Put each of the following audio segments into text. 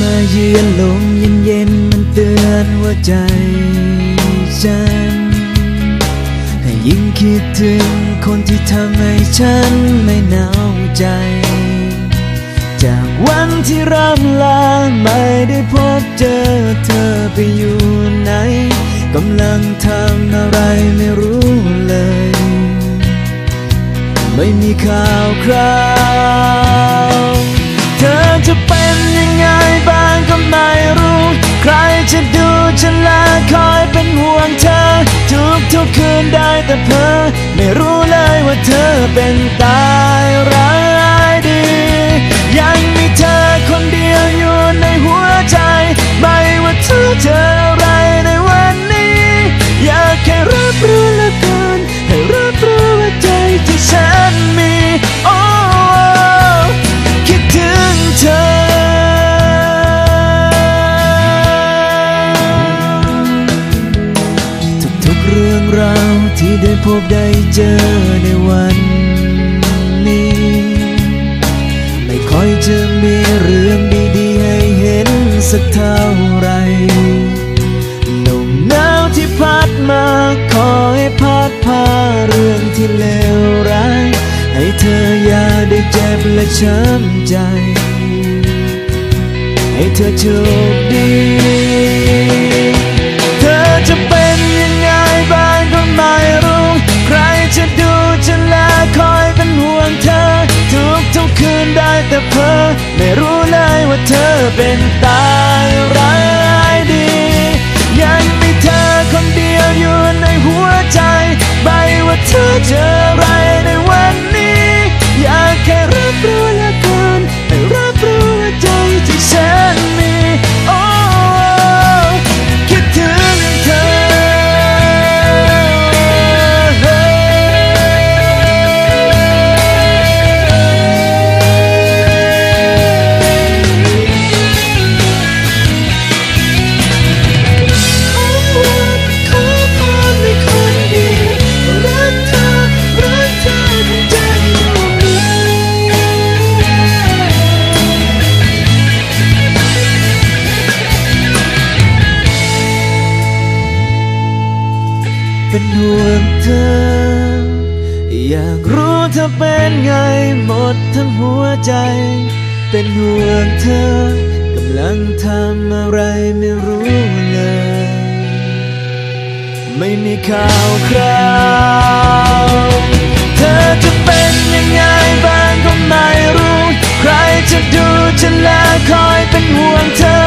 มาเยือนลมเย็นๆมันเตือนหัวใจฉันให้ยิ่งคิดถึงคนที่ทำให้ฉันไม่หนาวใจ จากวันที่ร่ำลาไม่ได้พบเจอเธอไปอยู่ไหนกำลังทำอะไรไม่รู้เลย ไม่มีข่าวคราว เป็นตายร้ายดี ยังมีเธอคนเดียวอยู่ในหัวใจ ไม่ว่าเธอเจออะไรในวันนี้ อยากแค่รับรู้ละกันให้รับรู้ว่าใจที่ฉันมีโอ้คิดถึงเธอทุกๆเรื่องราวที่ได้พบได้เจอในวันี ไม่ค่อยจะมีเรื่องดีๆ ให้เห็นสักเท่าไหรลมหนาวที่พัดมาขอให้พัดพาเรื่องที่เลวร้าย ให้เธออย่าได้เจ็บและช้ำใจ ให้เธอโชคดี เเป็นห่วงเธอ อยากรู้เธอเป็นไงหมดทั้งหัวใจ เป็นห่วงเธอกำลังทำอะไรไม่รู้เลย ไม่มีข่าวคราวเธอจะเป็นยังไงบ้างก็ไม่รู้ ใครจะดูฉันและคอยเป็นห่วงเธอ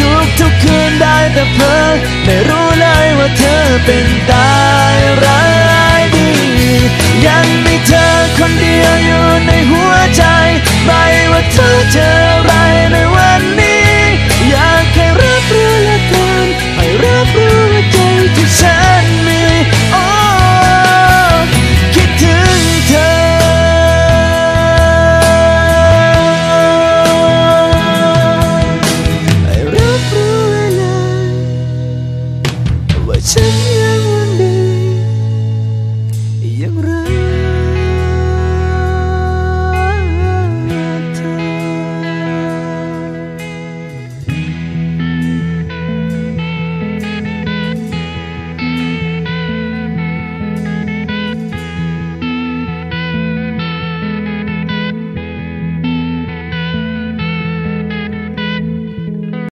ทุกทุกคืนได้แต่เพ้อไม่รู้ เลยว่าเธอเป็นตายร้าย